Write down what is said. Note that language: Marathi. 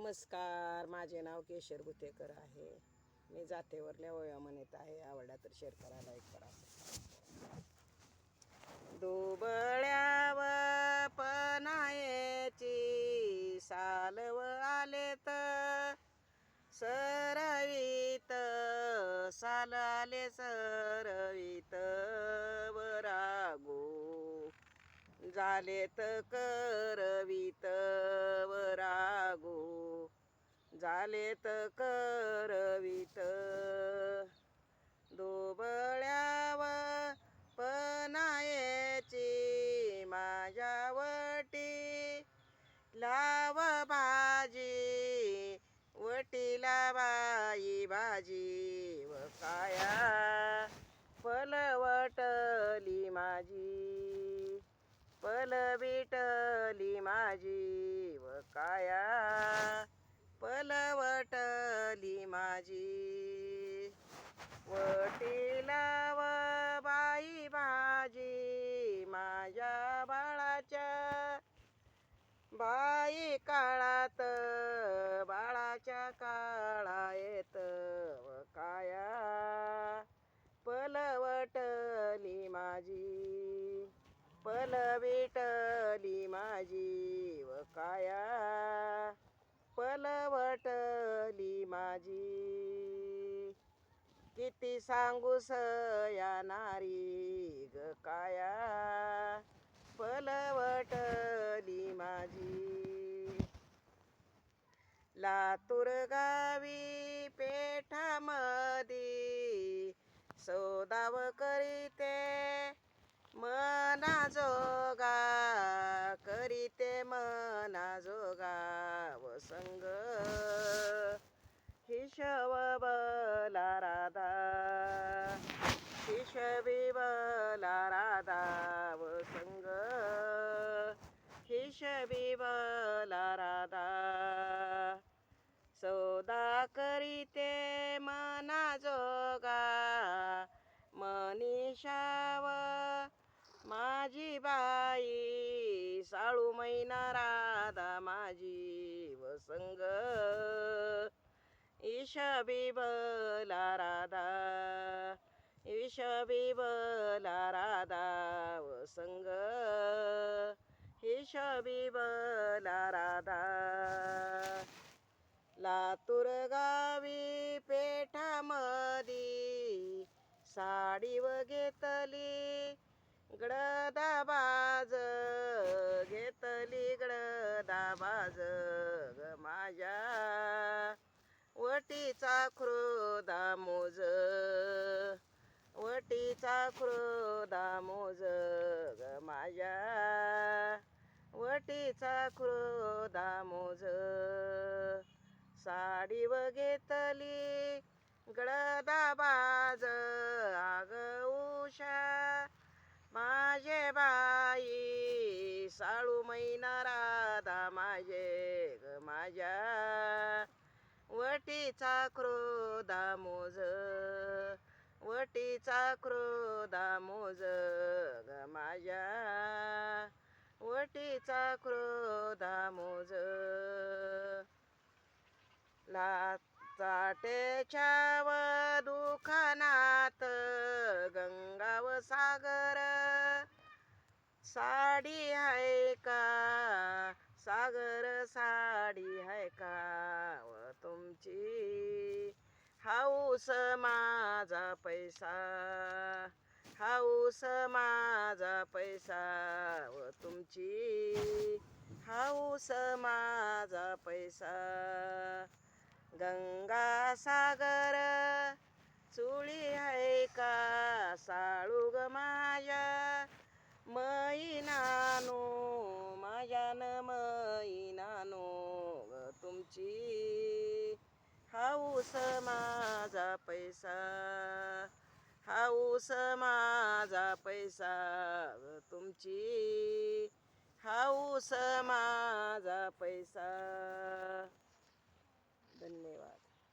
नमस्कार माझे नाव केशर भुतेकर आहे. मी जातेवरल्या वया म्हणत आहे. आवडला तर शेअर करा लाईक करा. दुबळ्याव पनायची सालव आले तर सरवित साल आले सरवित. वरागो झालेत करवित. वरागो झालेत करवित. दुबळ्याव पनायची माझ्यावटी लाव भाजी वटीला बाई भाजी व काया पलवटली माझी. पलविटली माझी व काया माझी. वटीला व बाई भाजी माझ्या बाळाच्या. बाई काळात बाळाच्या काळा येत व काया. पलवटली माझी पलविटली माझी व काया. पलवटली माझी किती सांगूस या नारी ग काया? पलवटली माझी. लातूर गावी पेठामधी सौदाव करीते मना जोगा करीते मना जोगा व संग हिशव बला राधा हिशवी बला राधा व संग हिशवी राधा सौदा करीते मना जोगा. मनीषाव माझी बाई साळू मैना राधा माझी वसंग. ईशबिबला राधा ईशबिबला राधा वसंग. विवला राधा लातूर गावी पेठामधी साडी व घेतली गडदा बाज घेतली गडदा बाज ग माझ्या वटीचा क्रोधा मोज वटीचा क्रोधा मोज ग माझ्या वटीचा मोज साडी व घेतली गळदा बाज आग उषा. माझे बाई साळू मैना राधा. माझे ग माझ्या वटीचा क्रोधा मोज वटीचा क्रोधा मोज ग माझ्या वटीचा क्रोधा मोज. ला चाटेच्या व दुखानात गंगा व सागर. साडी आहे का? सागर साडी आहे का व तुमची? हाऊस माझा पैसा. हाऊस माझा पैसा व तुमची. हाऊस माझा पैसा. गंगा सागर चुळी आहे का? साळू ग माझ्या. मैनानो माझ्यान मैनानो ग तुमची. हाऊस माझा पैसा. हाऊस माझा पैसा तुमची हाऊस माझा पैसा. धन्यवाद.